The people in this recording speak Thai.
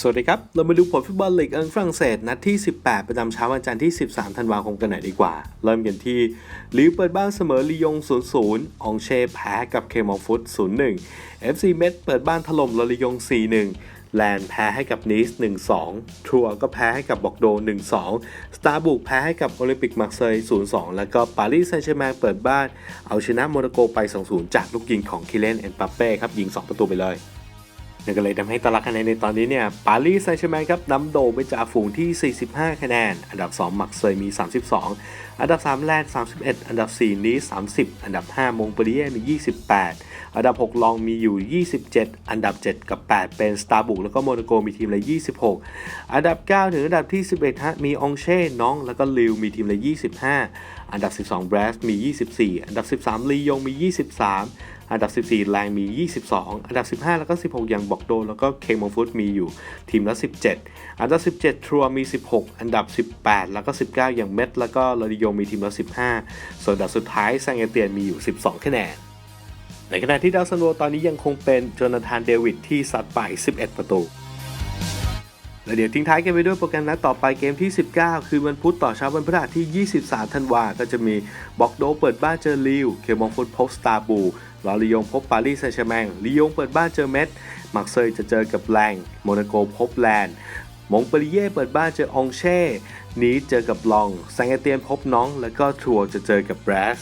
สวัสดีครับ เรามาดูผลฟุตบอลลีกเอิงฝรั่งเศส นัดที่ 18 ประจำเช้าวันจันทร์ที่ 13 ธันวาคมกันหน่อยดีกว่า เริ่มกันที่ลิวเปิดบ้านเสมอลียง 0-0อองเช่แพ้กับเคมองฟุต 0-1 FC เมดเปิดบ้านถล่มลลียง 4-1 แลนแพ้ให้กับนีส 1-2 ทัวร์ก็แพ้ให้กับบอกโด 1-2 สตาร์บุกแพ้ให้กับโอลิมปิกมาร์เซย์0-2 แล้วก็ปารีสแซงต์แชร์แมงเปิดบ้าน เอาชนะโมนาโกไป 2-0 จากลูกยิงของคิเลนเอ็นปาเป้ครับยิง 2 ประตูไปเลย นั่นก็เลยทำให้ตารางคะแนนในตอนนี้เนี่ยปารีสแซงต์แชร์แมงครับนำโด่งไปจากฝูงที่ 45 คะแนน อันดับ2มักเซยมี 32 อันดับ 3แลนด์31 อันดับ 4 นีส30 อันดับ 5 มงเปรีเย่มี 28 อันดับ 6 ลองมีอยู่ 27 อันดับ 7 กับ 8 เป็นสตาร์บุกแล้วก็โมนาโกมีทีมละ 26 อันดับ 9 ถึงอันดับที่ 11ฮะมีองเช่น้องแล้วก็ลิวมีทีมละ 25 อันดับ 12 แบรสมี 24 อันดับ 13 ลียงมี 23 อันดับ 14แรงมี 22 อันดับ 15 แล้วก็ 16 อย่างบอกโด แล้วก็เคมองฟุตมีอยู่ทีมละ 17 อันดับ 17 ทรัวมี 16 อันดับ 18 แล้วก็ 19 อย่างเม็ดแล้วก็ลาดิโยมีทีมละ 15 ส่วนอันดับสุดท้ายแซงเอเตียนมีอยู่ 12 คะแนนในขณะที่ดาวซันโวตอนนี้ยังคงเป็นโจนาธานเดวิดที่ซัดไป 11 ประตู และเดี๋ยวทิ้งท้ายกันไปด้วยโปรแกรมนัดต่อไปเกมที่ 19 คือวันพุธต่อเช้าวันพฤหัสที่ 23 ธันวาก็จะมีบอกโดเปิดบ้านเจอลิว เคมองฟุตพบสตาร์บูลอริยงพบปารีสแซงต์แชร์แมงลียงเปิดบ้านเจอเม็ดมักเซยจะเจอกับแรงโมนาโกพบแลนด์มงเปรีเย่เปิดบ้านเจอองเช่ นีสเจอกับลองแซงเอเตียนพบน้อง แล้วก็ทัวร์จะเจอกับแบรส